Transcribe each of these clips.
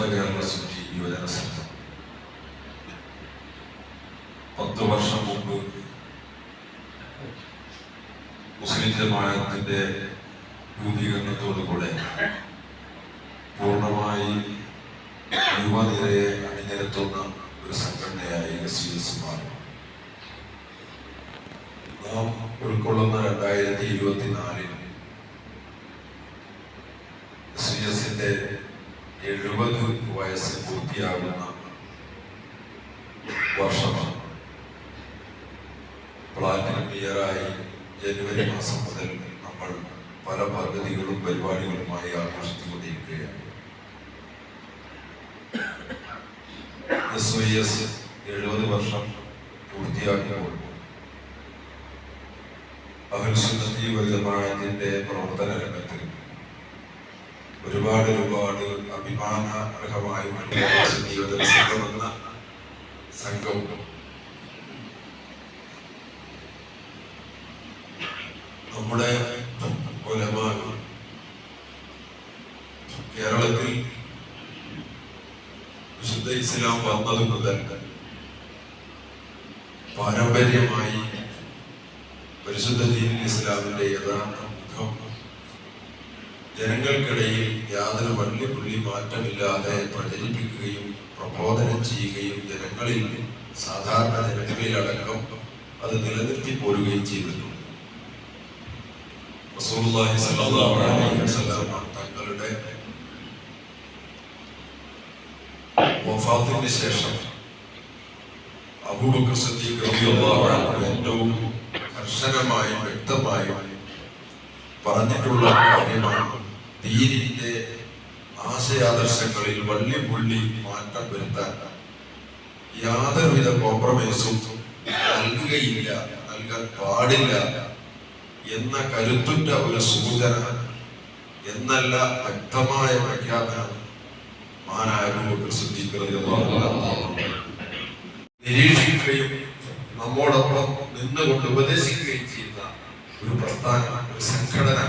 സമസ്ത കേരള യുവജന സംഘം പത്ത് വർഷം മുമ്പ് മുസ്ലിം ജമാഅത്തിന്റെ രൂപീകരണത്തോടുകൂടെ പൂർണമായി യുവനിരയെ അണിനിരത്തുന്ന ഒരു സംഘടനയായി യു എസ് മാറി. നാം ഉൾക്കൊള്ളുന്ന രണ്ടായിരത്തി ഇരുപത്തിനാലിൽ എസ് യു എസിന്റെ എഴുപത് വയസ്സ് പൂർത്തിയാകുന്ന വർഷമാണ്. പ്ലാറ്റിനം ഇയറായി ജനുവരി മാസം മുതൽ നമ്മൾ പല പദ്ധതികളും പരിപാടികളുമായി ആഘോഷിച്ചുകൊണ്ടിരിക്കുകയാണ്. എസ് വൈ എസ് എഴുപത് വർഷം പൂർത്തിയാക്കുമ്പോൾ അഹൽസുന്നതി ജമാഅത്തിന്റെ പ്രവർത്തന രംഗത്ത് ഒരുപാട് ഒരുപാട് അഭിമാനർഹമായ യുവജന സംഘം എന്ന സംഘം നമ്മുടെ ഉലമാ കേരളത്തിൽ വിശുദ്ധ ഇസ്ലാം വന്നത് മുതൽ പാരമ്പര്യമായി പരിശുദ്ധ ദീനിൽ ഇസ്ലാമിന്റെ യഥാർത്ഥ മുഖം ജനങ്ങൾക്കിടയിൽ യാതൊരു വള്ളി പുള്ളി മാറ്റമില്ലാതെ പ്രചരിപ്പിക്കുകയും പ്രബോധനം ചെയ്യുകയും ജനങ്ങളിൽ സാധാരണ ജനങ്ങളിലടക്കം അത് നിലനിർത്തി പോരുകയും ചെയ്തിരുന്നു തങ്ങളുടെ വഫാത്തിന് ശേഷം അബൂബക്കർ സിദ്ദീഖ് ഏറ്റവും കർശനമായും വ്യക്തമായും പറഞ്ഞിട്ടുള്ള കാര്യമാണ് ദീനിന്റെ ആശയാദർശങ്ങളിൽ വള്ളി പുള്ളി മാറ്റം വരുത്താൻ യാതൊരുവിധ കോംപ്രമൈസും നൽകുകയില്ല നൽകാൻ പാടില്ല എന്ന കരുത്തുറ്റ ഒരു സൂചന എന്നല്ല വ്യക്തമായ പ്രഖ്യാപനം അൻഹു നിരീക്ഷിക്കുകയും നമ്മോടൊപ്പം നിന്നുകൊണ്ട് ഉപദേശിക്കുകയും ചെയ്യുന്ന ഒരു പ്രസ്ഥാനം ഒരു സംഘടന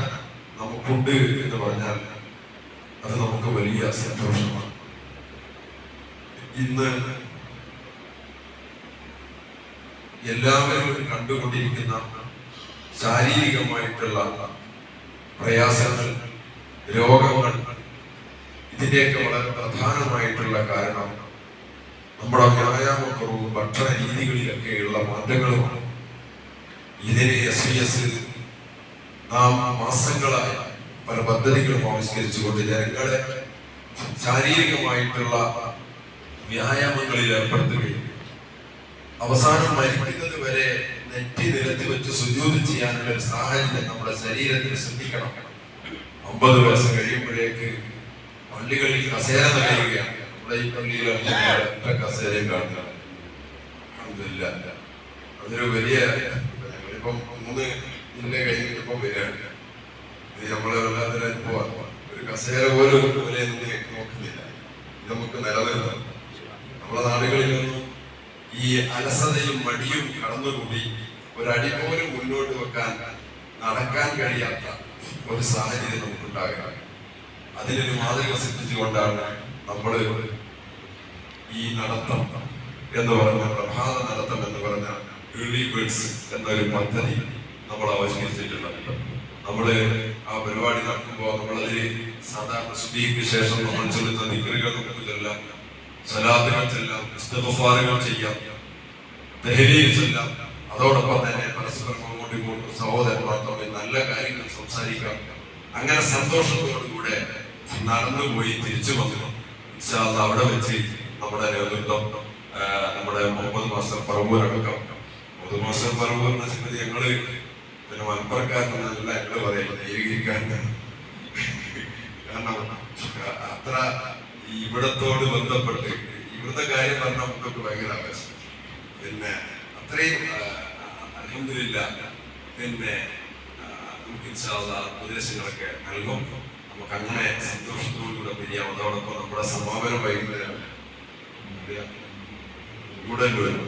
നമുക്കുണ്ട് എന്ന് പറഞ്ഞാൽ അത് നമുക്ക് വലിയ സന്തോഷമാണ്. ഇന്ന് എല്ലാവരും കണ്ടുകൊണ്ടിരിക്കുന്ന ശാരീരികമായിട്ടുള്ള പ്രയാസങ്ങൾ രോഗങ്ങൾ ഇതിന്റെയൊക്കെ വളരെ പ്രധാനമായിട്ടുള്ള കാരണം നമ്മുടെ വ്യായാമക്കുറവും ഭക്ഷണ രീതികളിലൊക്കെയുള്ള മാറ്റങ്ങളുമാണ്. ഇതിനെ എസ് വി എസ് നാം മാസങ്ങളായി പല പദ്ധതികളും ആവിഷ്കരിച്ചുകൊണ്ട് ജനങ്ങളെ ശാരീരികമായിട്ടുള്ള വ്യായാമങ്ങളിൽ ഏർപ്പെടുത്തുകയും അവസാനം മരിക്കുന്നത് വരെ നെറ്റി നിരത്തി വെച്ച് സുജൂതി ചെയ്യാനുള്ള ഒരു സാഹചര്യം നമ്മുടെ ശരീരത്തിൽ ശ്രദ്ധിക്കണം. അമ്പത് വയസ്സ് കഴിയുമ്പോഴേക്ക് പള്ളികളിൽ കസേര നൽകുകയാണ് നമ്മുടെ ഈ പള്ളിയിൽ ഒറ്റ കസേരയും അൽഹംദുലില്ലാ. അതൊരു വലിയ ഇപ്പം മൂന്ന് ജില്ല കഴിഞ്ഞിട്ടിപ്പോ വരികയാണ് ഇത് നമ്മളെ വല്ലാതെ പോവാ ഒരു കസേര പോലും ഇതുവരെ നോക്കുന്നില്ല. നമുക്ക് നിലനിർത്തണം നമ്മുടെ നാടുകളിലൊന്നും ഈ അലസതയും മടിയും കടന്നുകൂടി ഒരടി പോലും മുന്നോട്ട് വെക്കാൻ നടക്കാൻ കഴിയാത്ത ഒരു സാഹചര്യം നമുക്കുണ്ടാകാം അതിനൊരു മാതൃക സിദ്ധിച്ചുകൊണ്ടാണ് നമ്മൾ ഈ നടത്തം എന്ന് പറഞ്ഞ പ്രഭാത നടത്തം എന്ന് പറഞ്ഞ ഏർലി ബേഡ്സ് എന്നൊരു പദ്ധതി നമ്മൾ ആവിഷ്കരിച്ചിട്ടുള്ളത് നമ്മൾ ആ പരിപാടി നടക്കുമ്പോൾ നമ്മളതിൽ സാധാരണ ശുദ്ധിക്ക് ശേഷം നമ്മൾ ചൊല്ലുന്ന നിക്കറികൾ നമുക്ക് ചെല്ലാം സലാത്തുകൾ ചെല്ലാം ഇസ്തഫാറുകൾ ചെയ്യാം ദഹലിയിൽ ചെല്ലാം. അതോടൊപ്പം തന്നെ പരസ്പരം അങ്ങോട്ടും ഇങ്ങോട്ടും സഹോദരന്മാർ തമ്മിൽ നല്ല കാര്യങ്ങൾ സംസാരിക്കാം. അങ്ങനെ സന്തോഷത്തോടുകൂടെ നടന്നുപോയി തിരിച്ചു വന്നു. ഇൻഷാ അല്ലാ അവിടെ വെച്ച് നമ്മുടെ നേതൃത്വം നമ്മുടെ മുഹമ്മദ് മാസ്റ്റർ പറവൂരടക്കം മുഹമ്മദ് മാസ്റ്റർ സംബന്ധിച്ച് ഞങ്ങൾ പിന്നെ മലപ്പുറക്കാരനെന്നല്ല ഞങ്ങൾ പറയുന്നത് ഏകീകരിക്കാരനാണ് കാരണം അത്ര ഇവിടത്തോട് ബന്ധപ്പെട്ട് ഇവിടുത്തെ കാര്യം പറഞ്ഞ നമുക്കൊക്കെ ഭയങ്കര ആവേശം പിന്നെ അത്രയും അലഹമില്ല പിന്നെ ഉപദേശങ്ങളൊക്കെ നൽകും നമുക്ക് അങ്ങനെ സന്തോഷത്തോടുകൂടെ പിരിയാം അതോടൊപ്പം നമ്മുടെ സമാപനം വൈകുന്നേരം ഗുഡല്ലൂർ വരും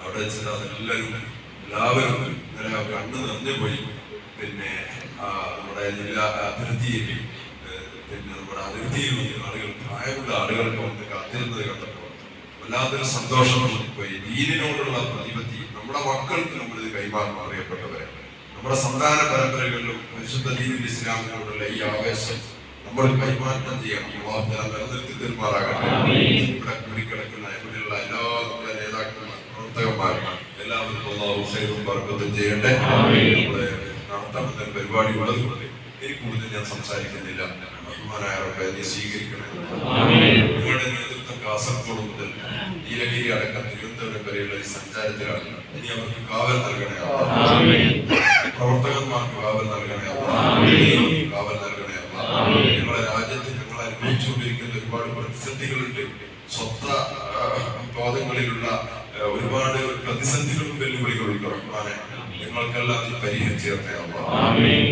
അവിടെ വെച്ചിട്ട് എല്ലാവരും എല്ലാവരും കണ്ണ് നിറഞ്ഞു പോയി. പിന്നെ നമ്മുടെ ജില്ലാ അതിർത്തിയിൽ പിന്നെ നമ്മുടെ അതിർത്തിയിൽ വന്ന ആളുകൾ പ്രായമുള്ള ആളുകളൊക്കെ വന്ന് കാത്തിരുന്നത് കണ്ടപ്പോൾ വല്ലാത്തൊരു സന്തോഷം പോയി ദീനിനോടുള്ള പ്രതിപത്തി. നമ്മുടെ മക്കൾക്ക് നമ്മൾ ഇത് കൈമാറണം അറിയപ്പെട്ടവരെ. നമ്മുടെ സന്താന പരമ്പരകളിലും പരിശുദ്ധ ദീനിൽ ഇസ്ലാമിനോടുള്ള ഈ ആവേശം നമ്മൾ കൈമാറ്റം ചെയ്യണം. തആല നിലനിർത്തി തരുമാറാകട്ടെ ഇവിടെ കുടിക്കിടക്കുന്ന ഇവിടെയുള്ള എല്ലാ നമ്മുടെ നേതാക്കന്മാർ പ്രവർത്തകന്മാർ എല്ലാവർക്കും അള്ളാഹു ഹൈറും ബർക്കത്തും ചെയ്യട്ടെ. നമ്മളെ നടത്താമെന്ന പരിപാടി ഉള്ളത് കൊണ്ട് ഇനി കൂടുതൽ ഞാൻ സംസാരിക്കുന്നില്ല. ബഹുമാനായ റബ്ബേ സ്വീകരിക്കണേ. നിങ്ങളുടെ നേതൃത്വം കാസർഗോഡ് മുതൽ നീലഗിരി അടക്കം തിരുവനന്തപുരം വരെയുള്ള ഈ സഞ്ചാരത്തിലാണ്. ഇനി അവർക്ക് കാവൽ നൽകണേ. പ്രവർത്തകന്മാർക്ക് കാവൽ നൽകണേ കാവൽ നൽകണേ ഞങ്ങളെ രാജ്യത്ത് ഞങ്ങൾ അനുഭവിച്ചുകൊണ്ടിരിക്കുന്ന ഒരുപാട് പ്രതിസന്ധികളുണ്ട്. സ്വത്ത ബോധങ്ങളിലുള്ള ഒരുപാട് പ്രതിസന്ധികളും വെല്ലുവിളികളുണ്ട് റഹ്മാനെ ഞങ്ങൾക്കെല്ലാം നീ പരിഹരിച്ചു തരണേ അല്ലാ.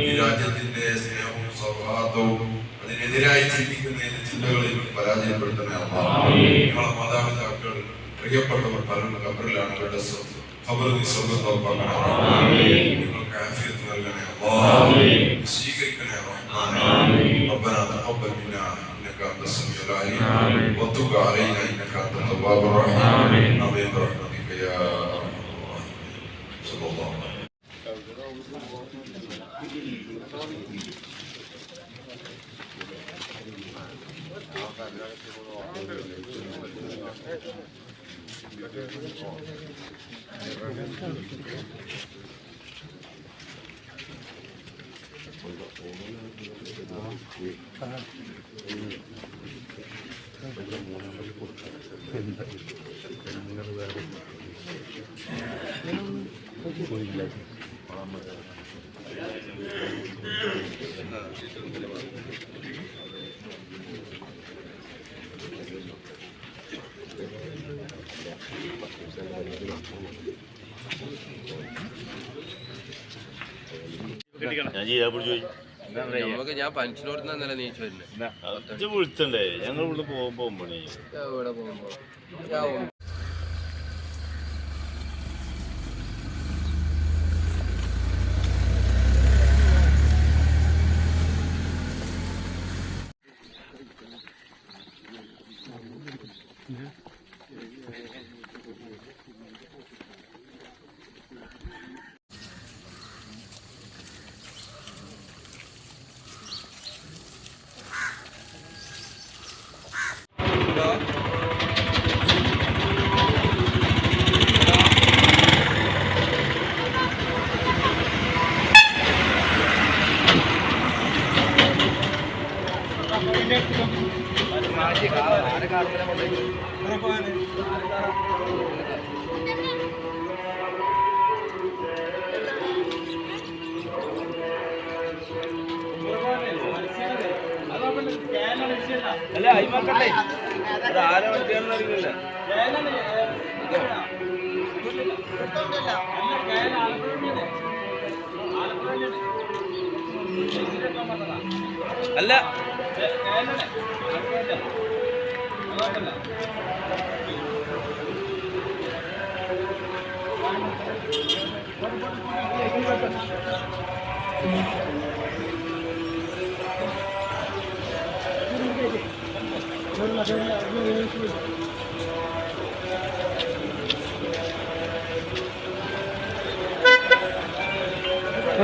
ഈ രാജ്യത്തിന്റെ സ്നേഹവും സൗഹാർദ്ദവും അതിനെതിരായി ചിന്തിക്കുന്ന ഏത് ചിന്തകളെയും നീ പരാജയപ്പെടുത്തണേ അല്ലാ. ഞങ്ങളെ മാതാപിതാക്കൾ പ്രിയപ്പെട്ടവർ പലരും ഖബറിലാണ് അവരുടെ ഖബർ നീ സ്വർഗ്ഗം തുറപ്പാക്കണേ നിങ്ങൾക്ക് ആഫിയത്ത് നൽകണേ അല്ലാ. സ്വീകരിക്കണേ റഹ്മാനേ ربنا تقبل منا إنك أنت السميع العليم وتب علينا إنك أنت التواب الرحيم. آمين. برحمتك يا أرحم الراحمين. صلى الله عليه وسلم. ഞാൻ ചെയ്യാൻ പിടിച്ചു പോയി. നമുക്ക് ഞാൻ പഞ്ചിനോടുന്ന നില നീച്ചു വരുന്നത് വിളിച്ചണ്ടേ ഞങ്ങൾ ഇവിടെ പോകുമ്പോ മണി ഇവിടെ പോകുമ്പോ. ഞാൻ അല്ല അയിമാക്കട്ടെ അത് ആരെ വണ്ടിയാണെന്ന് അറിയില്ല അല്ല.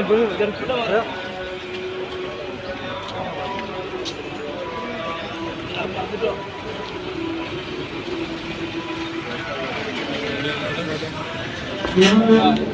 Belum, jangan kita. Ayo. Yeah.